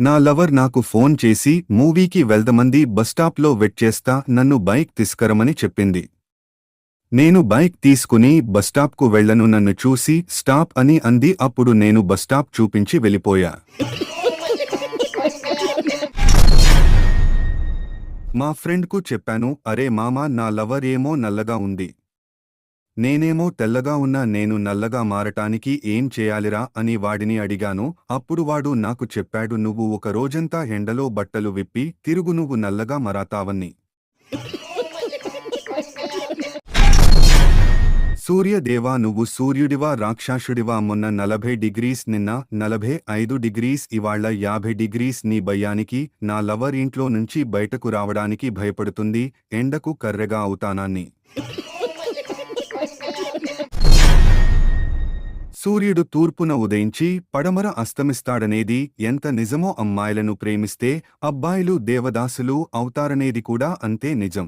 నా లవర్ నాకు ఫోన్ చేసి మూవీకి వెళ్దమంది బస్టాప్లో వెట్ చేస్తా నన్ను బైక్ తీసుకరమని చెప్పింది. నేను బైక్ తీసుకుని బస్టాప్కు వెళ్ళను నన్ను చూసి స్టాప్ అని అంది అప్పుడు నేను బస్టాప్ చూపించి వెళ్ళిపోయా. మా ఫ్రెండ్కు చెప్పాను అరే మామా నా లవర్ ఏమో నల్లగా ఉంది. నేనేమో తెల్లగా ఉన్నా నేను నల్లగా మారటానికి ఏం చేయాలిరా అని వాడిని అడిగాను. అప్పుడు వాడు నాకు చెప్పాడు నువ్వు ఒక రోజంతా ఎండలో బట్టలు విప్పి తిరుగు నువ్వు నల్లగా మరాతావని సూర్యదేవా నువ్వు సూర్యుడివా రాక్షసుడివా? మొన్న నలభై డిగ్రీస్ నిన్న నలభై ఐదు డిగ్రీస్ ఇవాళ్ళ యాభై డిగ్రీస్ నీ భయానికి నా లవర్ ఇంట్లో నుంచి బయటకు రావడానికి భయపడుతుంది ఎండకు కర్రెగా అవుతానాన్ని. సూర్యుడు తూర్పున ఉదయించి పడమర అస్తమిస్తాడనేది ఎంత నిజమో అమ్మాయిలను ప్రేమిస్తే అబ్బాయిలు దేవదాసులు అవుతారనేది కూడా అంతే నిజం.